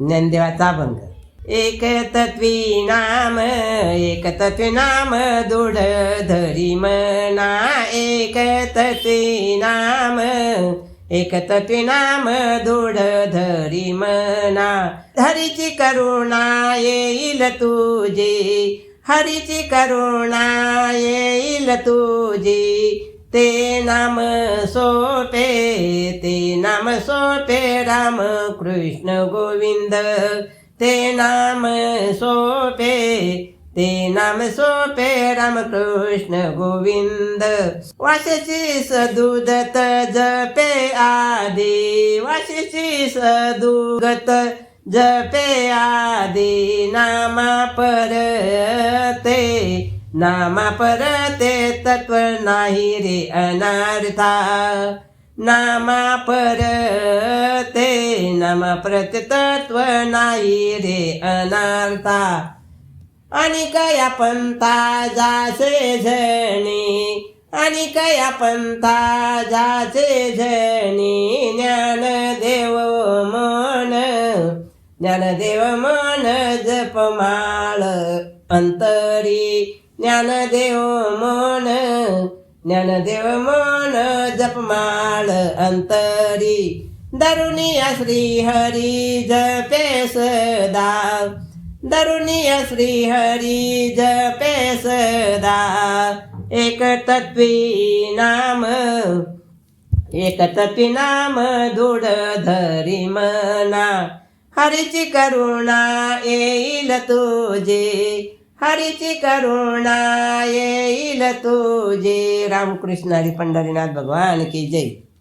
ज्ञानदेवाचा अभंग. एक तत्वी नाम एक तत्वी नाम दूढ धरी मना एक तत्वी नाम एक तत्वी नाम दृढ धरी मना हरीची करुणा येईल तुझी हरीची करुणा येईल तुझी ते नाम सोपे ते नाम सोपे राम कृष्ण गोविंद। ते नाम सोपे ते नाम सोपे राम कृष्ण गोविंद। वाशीची सदुदत जपे आदि वाशीची सदुगत जपे आदि नामा पर नामा परते तत्व नाही रे अनार्था. नामा परते नामा प्रत तत्व नाही रे अनार्था आणि कया पंथा जासे झणी आणि कया पंथा जासे झणी ज्ञानदेव मन ज्ञानदेव मन जपमाळ अंतरी. ज्ञानदेव मन ज्ञानदेव मन जपमाळ अंतरी. दरुनिया श्री हरी जपे सदा दरुनिया श्री हरी जपे सदा एक तत्वी नाम एक तत्वी नाम दूढ धरी मना. हरीची करुणा येईल तुझे. हरीची करुणा येईल तुझे. रामकृष्ण हरी पंढरीनाथ भगवान की जय.